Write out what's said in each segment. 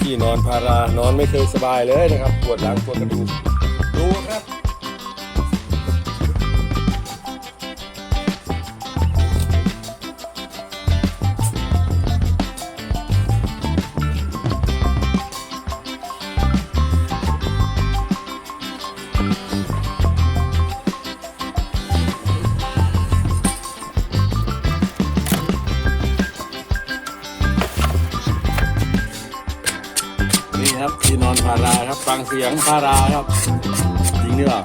ที่นอนพารานอนไม่เคยสบายเลยนะครับ ปวดหลังปวดกระดูกดูครับ ฟังเสียงพาราครับ จริงหรือเปล่า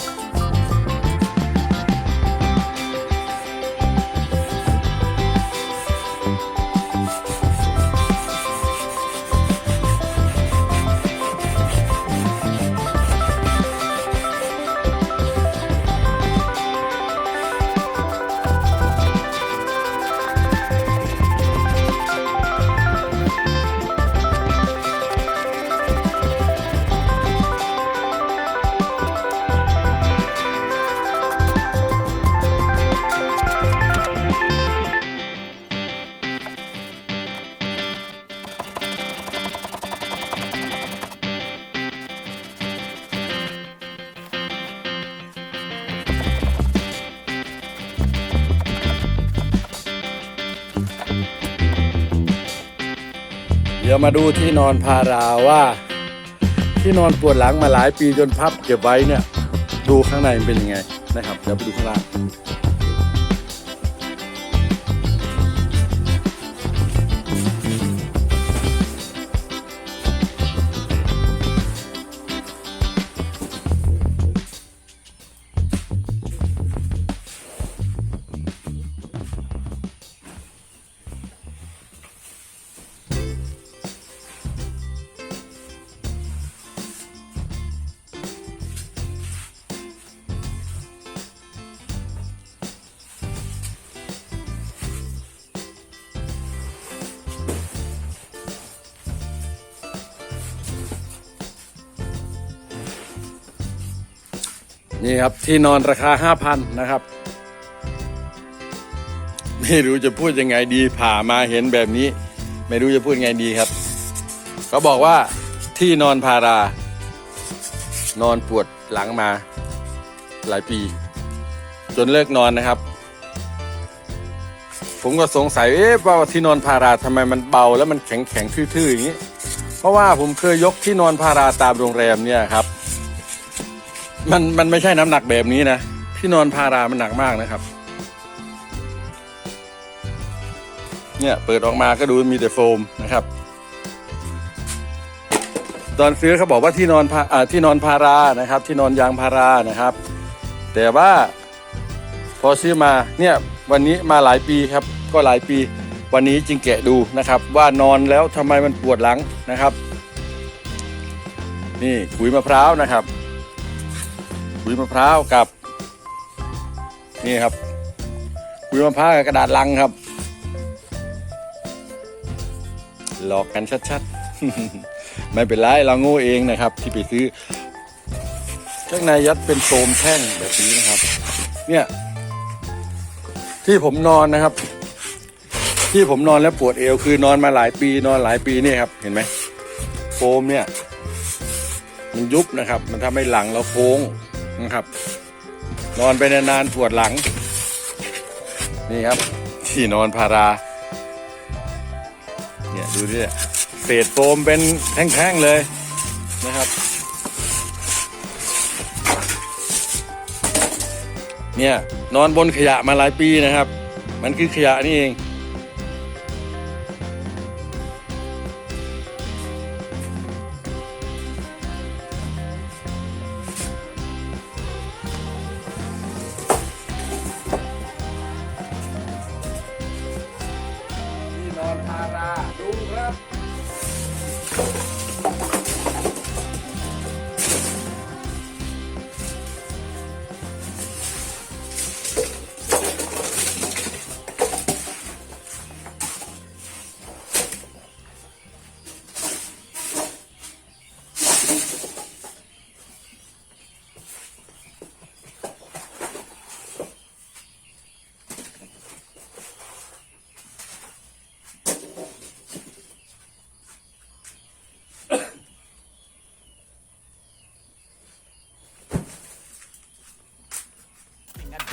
ดี๋ยวมาดูที่นอนพาราว่า ที่นอนปวดหลังมาหลายปีจนพับเก็บไว้เนี่ย ดูข้างในมันเป็นยังไงนะครับ เดี๋ยวไปดูข้างล่าง นี่ครับที่นอนราคาห้าพันนะครับ ไม่รู้จะพูดยังไงดีผ่ามาเห็นแบบนี้ ไม่รู้จะพูดยังไงดีครับเขาบอกว่าที่นอนพารา นอนปวดหลังมา หลายปี จนเลิกนอนนะครับ ผมก็สงสัยเอ๊ะว่าที่นอนพาราทำไมมันเบาแล้วมันแข็งแข็งๆทื่อๆอย่างนี้ เพราะว่าผมเคยยกที่นอนพาราตามโรงแรมเนี่ยครับ มันมันไม่ใช่น้ำหนักแบบนี้นะที่นอนพารามันหนักมากนะครับ เนี่ยเปิดออกมาก็ดูมีแต่โฟมนะครับ ตอนซื้อเขาบอกว่าที่นอนพาที่นอนพารานะครับ ที่นอนยางพารานะครับ แต่ว่าพอซื้อมาเนี่ยวันนี้มาหลายปีครับ ก็หลายปี วันนี้จึงแกะดูนะครับ ว่านอนแล้วทำไมมันปวดหลังนะครับ นี่ขุยมะพร้าวนะครับ ขุยมะพร้าวกับ นี่ครับขุยมะพร้าวกับกระดาษลังครับ หลอกกันชัดๆ ไม่เป็นไรเราโง่เองนะครับ ที่ไปซื้อข้างในยัดเป็นโฟมแท่งแบบนี้นะครับ เนี่ย ที่ผมนอนนะครับ ที่ผมนอนแล้วปวดเอวคือนอนมาหลายปีนอนหลายปีนี่ครับ เห็นไหมโฟมเนี่ย มันยุบนะครับ มันทำให้หลังเราโค้ง นะครับ นอนไปนานๆปวดหลัง นี่ครับ ที่นอนพารา เนี่ยดูดิเศษโฟมเป็นแท่งๆเลยนะครับ เนี่ยนอนบนขยะมาหลายปีนะครับ มันคือขยะนี่เอง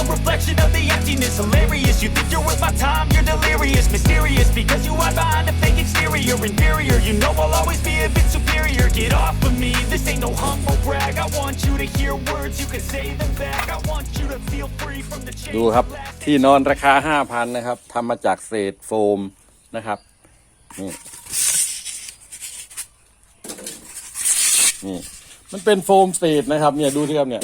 A reflection of the emptiness, hilarious. You think you're worth my time, you're delirious, mysterious because you hide behind a fake exterior, inferior. You know I'll always be a bit superior. Get off of me, this ain't no humble brag. I want you to hear words, you can say them back. I want you to feel free from the chains. ดูครับ that last ที่นอนราคา 5,000 นะครับทำมาจากเศษโฟมนะครับ นี่ นี่ มันเป็นโฟมเศษนะครับ เนี่ย ดูที่ครับเนี่ย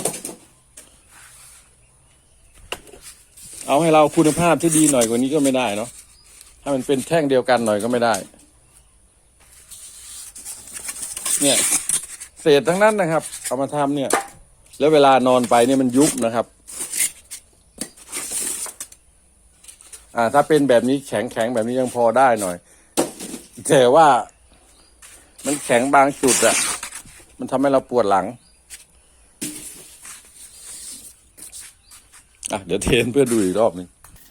เอาให้เราคุณภาพที่ดีหน่อยกว่านี้ก็ไม่ได้เนาะถ้ามันเป็นแท่งเดียวกันหน่อยก็ไม่ได้ เนี่ย เศษทั้งนั้นนะครับ เอามาทำเนี่ย แล้วเวลานอนไปเนี่ยมันยุบนะครับ อ่า ถ้าเป็นแบบนี้แข็งแข็งแบบนี้ยังพอได้หน่อย แต่ว่ามันแข็งบางจุดอะมันทำให้เราปวดหลัง อ่ะ เดี๋ยวเทนเพื่อดูอีกรอบหนึง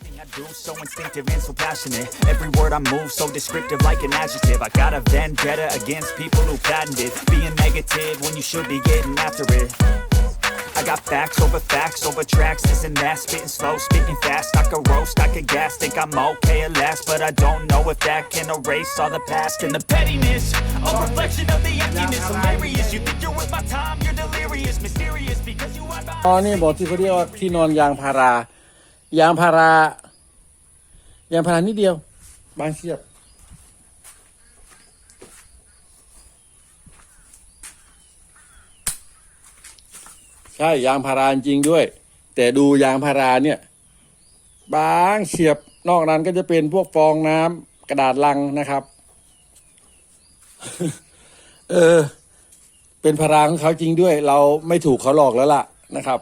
Everything I do, so instinctive and so passionate. Every word I move, so descriptive like an adjective. I got a vendetta against people who patented being negative when you should be getting after it. I got facts over facts over tracks, this and that. Spitting slow, speaking fast. I could roast, I could gas. Think I'm okay at last, but I don't know if that can erase all the past and the pettiness. A reflection of the emptiness, hilarious. You think you're worth my time, you're delirious, mysterious because you are. อ๋อนี่บอกที่เขาเรียกว่าที่นอนยางพารา ยางพารายางพารานิดเดียว บางเทียบใช่ยางพาราจริงด้วย แต่ดูยางพาราเนี่ย บางเฉียบนอกนั้นก็จะเป็นพวกฟองน้ำกระดาษลังนะครับ เออ เป็นพราของเขาจริงด้วย เราไม่ถูกเขาหลอกแล้วล่ะนะครับ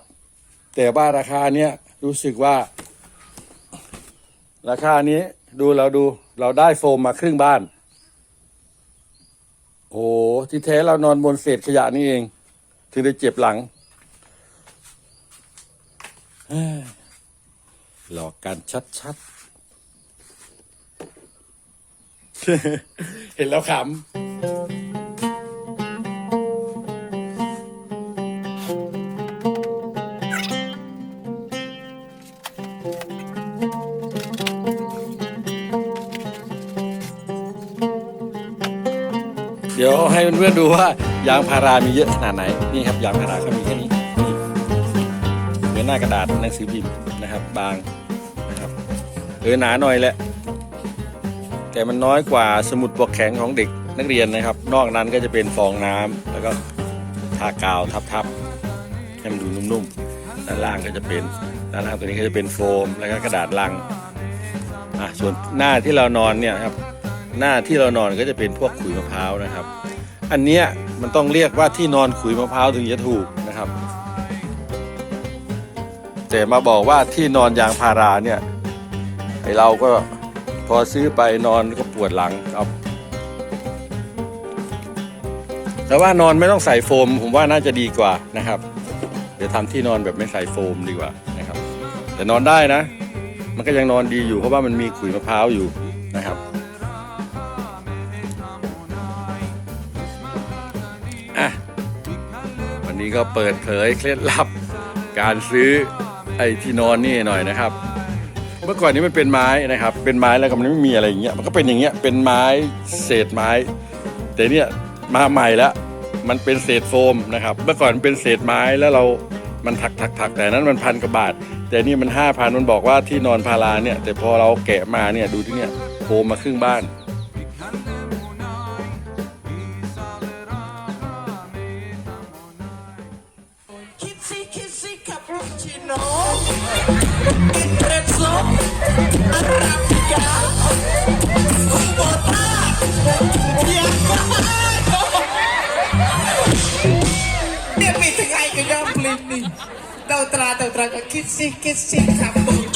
แต่ว่าราคาเนี้ยรู้สึกว่า ราคานี้ดูเราดู เราได้โฟมมาครึ่งบ้าน โอ้โหที่แท้เรานอนบนเศษขยะนี่เอง ถึงได้เจ็บหลังหลอกกันชัดๆ เห็นแล้วขำ เดี๋ยวให้เพื่อนๆดูว่ายางพารามีเยอะขนาดไหนนี่ครับยางพาราเขามีแค่นี้นี่เหมือนหน้ากระดาษหนังสือพิมพ์นะครับ บางนะครับเออหนาหน่อยแหละ แต่มันน้อยกว่าสมุดปกแข็งของเด็กนักเรียนนะครับ นอกนั้นก็จะเป็นฟองน้ำแล้วก็ทากาวทับๆให้มันดูนุ่มๆด้านล่างก็จะเป็นด้านล่างตัวนี้ก็จะเป็นโฟม แล้วก็กระดาษลังอะส่วนหน้าที่เรานอนเนี่ยครับ หน้าที่เรานอนก็จะเป็นพวกขุยมะพร้าวนะครับ อันเนี้ยมันต้องเรียกว่าที่นอนขุยมะพร้าวถึงจะถูกนะครับแต่มาบอกว่าที่นอนยางพาราเนี่ยไอเราก็พอซื้อไปนอนก็ปวดหลังครับแต่ว่านอนไม่ต้องใส่โฟม ผมว่าน่าจะดีกว่านะครับ เดี๋ยวทำที่นอนแบบไม่ใส่โฟมดีกว่านะครับ แต่นอนได้นะ มันก็ยังนอนดีอยู่เพราะว่ามันมีขุยมะพร้าวอยู่ นี้ก็เปิดเผยเคล็ดลับ การซื้อไอ้ที่นอนนี่หน่อยนะครับ เมื่อก่อนนี้มันเป็นไม้นะครับ เป็นไม้แล้วก็มันไม่มีอะไรอย่างเงี้ยมันก็เป็นอย่างเงี้ยเป็นไม้เศษไม้ แต่เนี่ยมาใหม่แล้วมันเป็นเศษโฟมนะครับ เมื่อก่อนมันเป็นเศษไม้แล้วเรา มันถักถักถักแต่นั้นมันพันกว่าบาท แต่นี่มันห้าพันมันบอกว่าที่นอนพาราเนี่ย แต่พอเราแกะมาเนี่ยดูที่เนี่ยโฟมมาครึ่งบ้าน ตรา